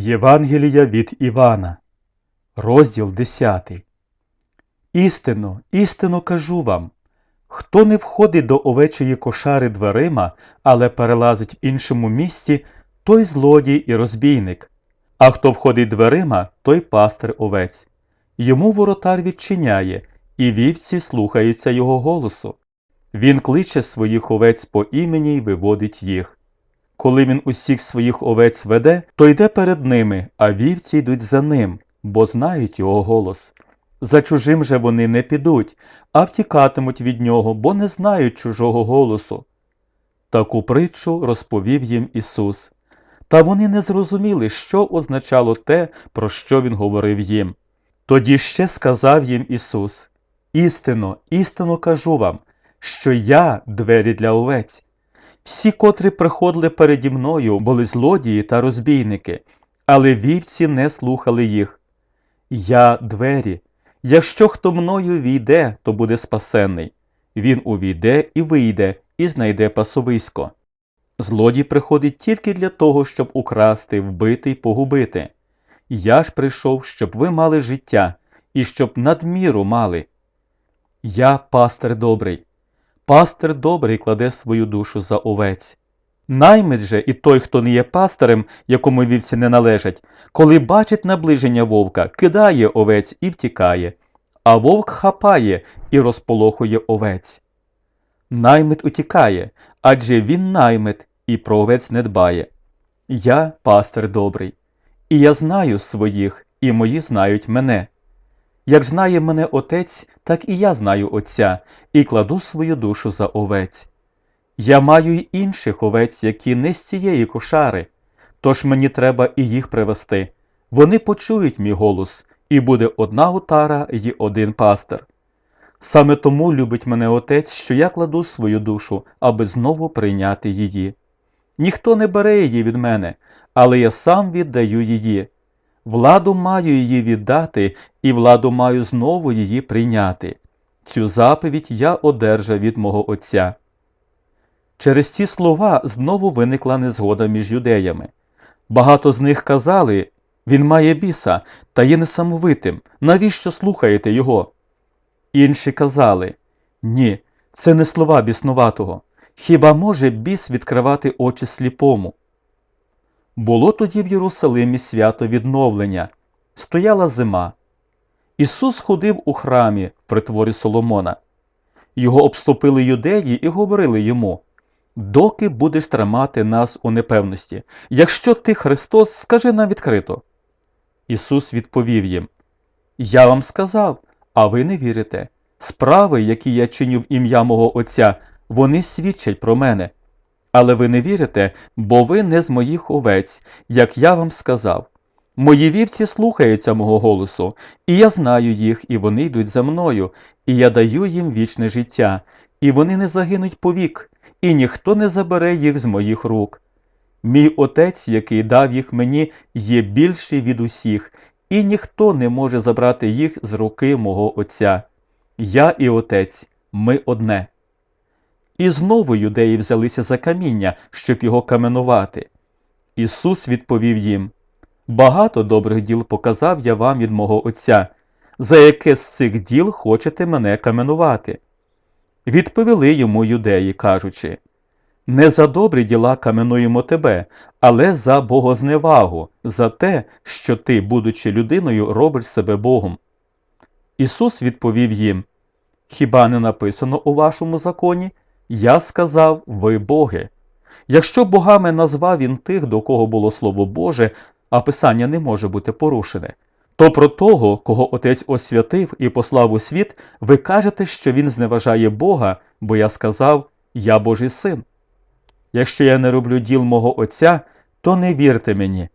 Євангелія від Івана, розділ 10. Істинно, істинно кажу вам, хто не входить до овечої кошари дверима, але перелазить в іншому місці, той злодій і розбійник. А хто входить дверима, той пастир овець. Йому воротар відчиняє, і вівці слухаються його голосу. Він кличе своїх овець по імені й виводить їх. Коли він усіх своїх овець веде, то йде перед ними, а вівці йдуть за ним, бо знають його голос. За чужим же вони не підуть, а втікатимуть від нього, бо не знають чужого голосу. Таку притчу розповів їм Ісус. Та вони не зрозуміли, що означало те, про що Він говорив їм. Тоді ще сказав їм Ісус: Істинно, істинно кажу вам, що я двері для овець. Всі, котрі приходили переді мною, були злодії та розбійники, але вівці не слухали їх. Я двері. Якщо хто мною війде, то буде спасенний. Він увійде і вийде, і знайде пасовисько. Злодій приходить тільки для того, щоб украсти, вбити й погубити. Я ж прийшов, щоб ви мали життя і щоб надміру мали. Я пастир добрий. Пастир добрий кладе свою душу за овець. Наймит же і той, хто не є пастирем, якому вівці не належать, коли бачить наближення вовка, кидає овець і втікає, а вовк хапає і розполохує овець. Наймит утікає, адже він наймит і про овець не дбає. Я пастир добрий, і я знаю своїх, і мої знають мене. Як знає мене отець, так і я знаю Отця, і кладу свою душу за овець. Я маю й інших овець, які не з цієї кошари, тож мені треба і їх привести. Вони почують мій голос, і буде одна отара й один пастир. Саме тому любить мене отець, що я кладу свою душу, аби знову прийняти її. Ніхто не бере її від мене, але я сам віддаю її. Владу маю її віддати, і владу маю знову її прийняти. Цю заповідь я одержав від мого Отця. Через ці слова знову виникла незгода між юдеями. Багато з них казали він має біса та є несамовитим. Навіщо слухаєте його? Інші казали Ні, це не слова біснуватого. Хіба може біс відкривати очі сліпому? Було тоді в Єрусалимі свято відновлення, стояла зима. Ісус ходив у храмі в притворі Соломона. Його обступили юдеї і говорили йому Доки будеш тримати нас у непевності? Якщо ти Христос, скажи нам відкрито. Ісус відповів їм Я вам сказав, а ви не вірите. Справи, які я чиню в ім'я мого Отця, вони свідчать про мене. Але ви не вірите, бо ви не з моїх овець, як я вам сказав. Мої вівці слухаються мого голосу, і я знаю їх, і вони йдуть за мною, і я даю їм вічне життя, і вони не загинуть повік, і ніхто не забере їх з моїх рук. Мій отець, який дав їх мені, є більший від усіх, і ніхто не може забрати їх з руки мого Отця. Я і отець, ми одне. І знову юдеї взялися за каміння, щоб його каменувати. Ісус відповів їм Багато добрих діл показав я вам від мого Отця, за яке з цих діл хочете мене каменувати. Відповіли йому юдеї, кажучи Не за добрі діла каменуємо тебе, але за богозневагу, за те, що ти, будучи людиною, робиш себе Богом. Ісус відповів їм Хіба не написано у вашому законі? Я сказав, ви боги. Якщо богами назвав він тих, до кого було Слово Боже, а Писання не може бути порушене, то про того, кого Отець освятив і послав у світ, ви кажете, що він зневажає Бога, бо я сказав, я Божий син. Якщо я не роблю діл мого Отця, то не вірте мені.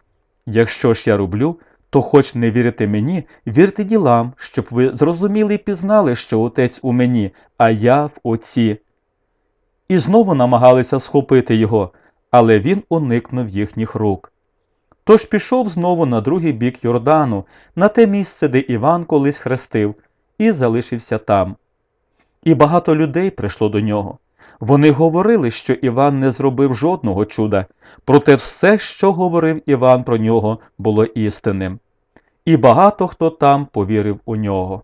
Якщо ж я роблю, то хоч не вірите мені, вірте ділам, щоб ви зрозуміли і пізнали, що Отець у мені, а я в Отці і знову намагалися схопити його, але він уникнув їхніх рук. Тож пішов знову на другий бік Йордану, на те місце, де Іван колись хрестив, і залишився там. І багато людей прийшло до нього. Вони говорили, що Іван не зробив жодного чуда, проте все, що говорив Іван про нього, було істинним. І багато хто там повірив у нього.